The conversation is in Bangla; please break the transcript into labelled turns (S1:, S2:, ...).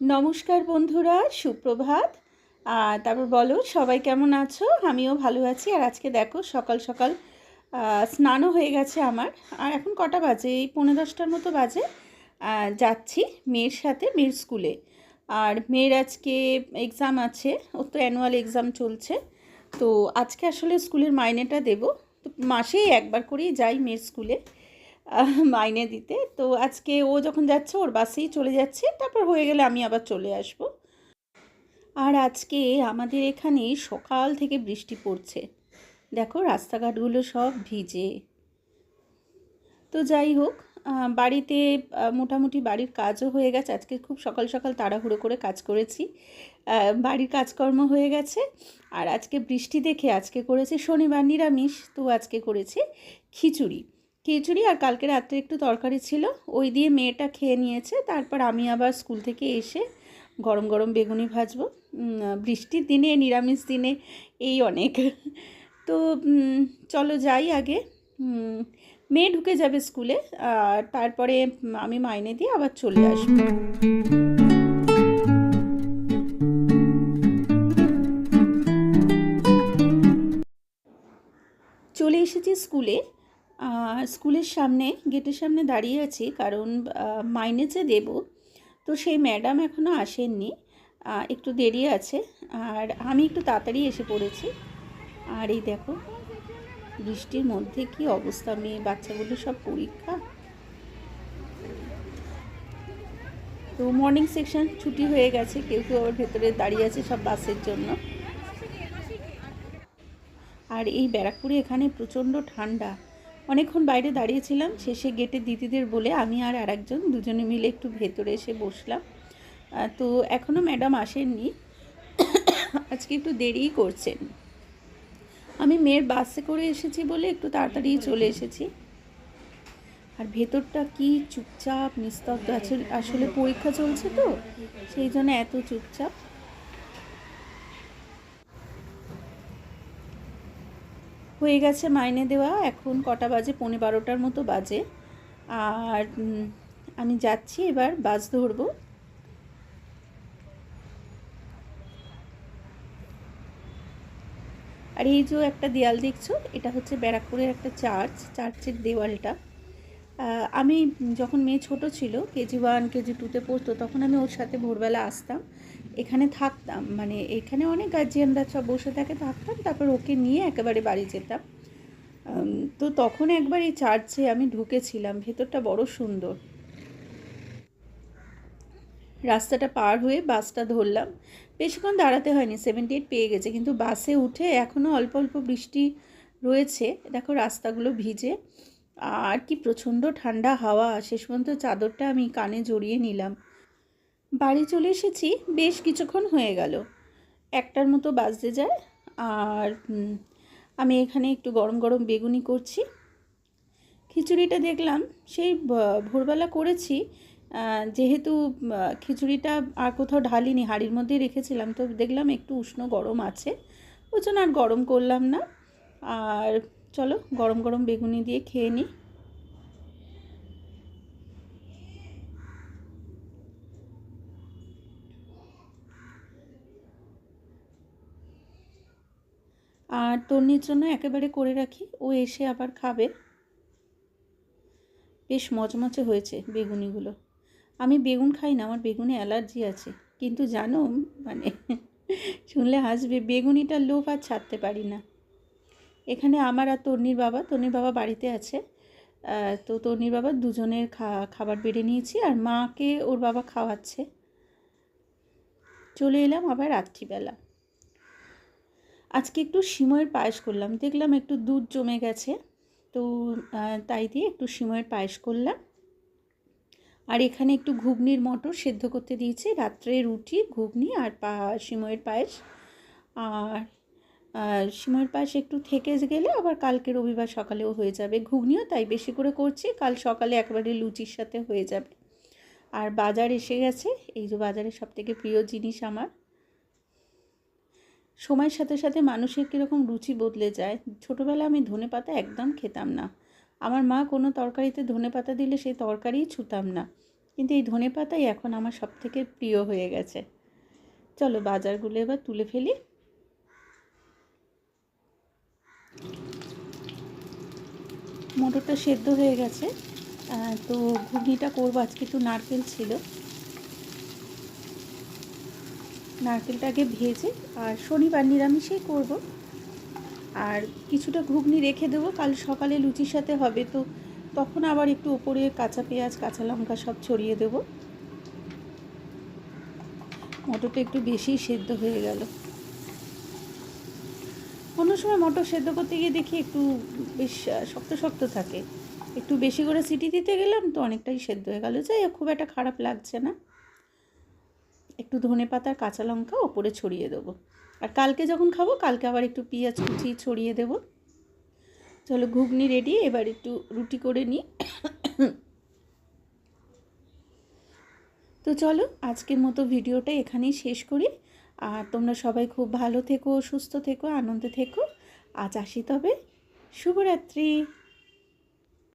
S1: নমস্কার বন্ধুরা, সুপ্রভাত। আর তারপর বলো, সবাই কেমন আছো? আমিও ভালো আছি। আর আজকে দেখো, সকাল সকাল স্নানও হয়ে গেছে আমার। আর এখন কটা বাজে? এই পনেরো দশটার মতো বাজে। যাচ্ছি মেয়ের সাথে, মেয়ের স্কুলে। আর মেয়ের আজকে এক্সাম আছে, ওর তো অ্যানুয়াল এক্সাম চলছে। তো আজকে আসলে স্কুলের মাইনেটা দেবো। তো মাসেই একবার করেই যাই মেয়ের স্কুলে। মাইনে দিতে। তো আজকে ও যখন যাচ্ছে, ওর বাসেই চলে যাচ্ছে। তারপর হয়ে গেলে আমি আবার চলে আসব। আর আজকে আমাদের এখানে সকাল থেকে বৃষ্টি পড়ছে। দেখো রাস্তাঘাটগুলো সব ভিজে। তো যাই হোক বাড়িতে মোটামুটি বাড়ির কাজও হয়ে গেছে। আজকে খুব সকাল সকাল তাড়াহুড়ো করে কাজ করেছি। বাড়ির কাজকর্ম হয়ে গেছে। আর আজকে বৃষ্টি দেখে আজকে করেছে শনিবার নিরামিষ। তো আজকে করেছে খিচুড়ি। খিচুড়ি আর কালকে রাত্রে একটু তরকারি ছিল। ওই দিয়ে মেয়েটা খেয়ে নিয়েছে। তারপর আমি আবার স্কুল থেকে এসে গরম গরম বেগুনি ভাজবো। বৃষ্টির দিনে, নিরামিষ দিনে এই অনেক। তো চলো যাই আগে। মেয়ে ঢুকে যাবে স্কুলে। আর তারপরে আমি মাইনে দিয়ে আবার চলে আসব। চলে এসেছি স্কুলে। স্কুলের সামনে, গেটের সামনে দাঁড়িয়ে আছি কারণ মাইনে যে দেবো। তো সেই ম্যাডাম এখনও আসেননি। একটু দেরি আছে। আর আমি একটু তাড়াতাড়ি এসে পড়েছি। আর এই দেখো, বৃষ্টির মধ্যে কি অবস্থা, মেয়ে বাচ্চাগুলো সব পরীক্ষা? তো মর্নিং সেকশন ছুটি হয়ে গেছে, কেউ কেউ আবার ভেতরে দাঁড়িয়ে আছে সব বাসের জন্য। আর এই ব্যারাকপুরে এখানে প্রচণ্ড ঠান্ডা। অনেকক্ষণ বাইরে দাঁড়িয়েছিলাম। শেষে গেটে দিদিদের বলে আমি আর আরেকজন দুজনে মিলে একটু ভেতরে এসে বসলাম। তো এখনও ম্যাডাম আসেননি। আজকে একটু দেরিই করছেন। আমি মেয়ের বাসে করে এসেছি বলে একটু তাড়াতাড়ি চলে এসেছি। আর ভেতরটা কি চুপচাপ, নিস্তব্ধ আছে আসলে পরীক্ষা চলছে তো, সেই জন্য এত চুপচাপ। হয়ে গেছে মাইনে দেওয়া। এখন কটা বাজে? পৌনে বারোটার মতো বাজে। আর আমি যাচ্ছি, এবার বাস ধরবো। আর এই যে একটা দেয়াল দেখছ, এটা হচ্ছে ব্যারাকপুরের একটা চার্চ, চার্চের দেওয়ালটা। আমি যখন মেয়ে ছোট ছিল, কেজি ওয়ান, কেজি টুতে পড়তো, তখন আমি ওর সাথে ভোরবেলা আসতাম। এখানে থাকতাম মানে এখানে অনেক গার্জিয়ানরা সব বসে থাকে, থাকতাম, তারপর ওকে নিয়ে একেবারে বাড়ি যেতাম। তো তখন একবার এই চার্চে আমি ঢুকেছিলাম, ভেতরটা বড় সুন্দর। রাস্তাটা পার হয়ে বাসটা ধরলাম। বেশিক্ষণ দাঁড়াতে হয়নি সেভেন্টি এইট পেয়ে গেছে, কিন্তু বাসে উঠে এখনও অল্প অল্প বৃষ্টি রয়েছে। দেখো রাস্তাগুলো ভিজে, আর কি প্রচণ্ড ঠান্ডা হাওয়া, শেষ পর্যন্ত চাদরটা আমি কানে জড়িয়ে নিলাম। বাড়ি চলে এসেছি, বেশ কিছুক্ষণ হয়ে গেল। একটার মতো বাজতে যায় আর আমি এখানে একটু গরম গরম বেগুনি করছি। খিচুড়িটা দেখলাম, সেই ভোরবেলা করেছি। যেহেতু খিচুড়িটা আর কোথাও ঢালিনি, হাঁড়ির মধ্যেই রেখেছিলাম, তো দেখলাম একটু উষ্ণ গরম আছে। ওই আর গরম করলাম না। আর চলো গরম গরম বেগুনি দিয়ে খেয়ে নিই। আর তন্নির জন্য একেবারে করে রাখি। ও এসে আবার খাবে। বেশ মচমচে হয়েছে বেগুনিগুলো। আমি বেগুন খাই না, আমার বেগুনে অ্যালার্জি আছে। কিন্তু জানো মানে শুনলে হাসবে, বেগুনিটার লোভ আর ছাড়তে পারি না। এখানে আমার আর তন্নির বাবা তন্নির বাবা বাড়িতে আছে। তো তন্নির বাবা দুজনের খাবার বেড়ে নিয়েছি আর মাকে ওর বাবা খাওয়াচ্ছে। চলে এলাম আবার রাত্রিবেলা। আজকে একটু সিময়ের পায়েস করলাম। দেখলাম একটু দুধ জমে গেছে, তো তাই দিয়ে একটু সিময়ের পায়েস করলাম। আর এখানে একটু ঘুগনির মটর সেদ্ধ করতে দিয়েছি, রাত্রে রুটি, ঘুগনি আর পা, সিময়ের পায়েস। আর সিময়ের পায়েস একটু থেকে গেলে আবার কালকে রবিবার সকালেও হয়ে যাবে। ঘুগনিও তাই বেশি করে করছি, কাল সকালে একেবারে লুচির সাথে হয়ে যাবে। আর বাজার এসে গেছে, এই যে বাজারের সবথেকে প্রিয় জিনিস আমার। সময়ের সাথে সাথে মানুষের কীরকম রুচি বদলে যায়। ছোটোবেলা আমি ধনে পাতা একদম খেতাম না। আমার মা কোনো তরকারিতে ধনে পাতা দিলে সেই তরকারিই ছুতাম না। কিন্তু এই ধনে পাতাই এখন আমার সব থেকে প্রিয় হয়ে গেছে। চলো বাজারগুলো এবার তুলে ফেলি। মটরটা সেদ্ধ হয়ে গেছে। তো ঘুগনিটা করব। আজকে একটু নারকেল ছিল। নারকেলটাকে ভেজে আর শনিবার নিরামিষেই করব। আর কিছুটা ঘুগনি রেখে দেবো, কাল সকালে লুচির সাথে হবে তো। তখন আবার একটু ওপরে কাঁচা পেঁয়াজ, কাঁচা লঙ্কা সব ছড়িয়ে দেব। মটরটা একটু বেশি সেদ্ধ হয়ে গেল। অন্য সময় মটর সেদ্ধ করতে গিয়ে দেখি একটু বেশ শক্ত শক্ত থাকে। একটু বেশি করে সিটি দিতে গেলাম তো অনেকটাই সেদ্ধ হয়ে গেল। যাই খুব একটা খারাপ লাগছে না। একটু ধনে পাতার কাঁচা লঙ্কা ওপরে ছড়িয়ে দেবো। আর কালকে যখন খাব, কালকে আবার একটু পেঁয়াজ কুচি ছড়িয়ে দেবো। চলো ঘুগনি রেডি এবার একটু রুটি করে নিই। তো চলো, আজকের মতো ভিডিওটা এখানেই শেষ করি। আর তোমরা সবাই খুব ভালো থেকো, সুস্থ থেকো, আনন্দে থেকো। আজ আসি তবে। শুভরাত্রি।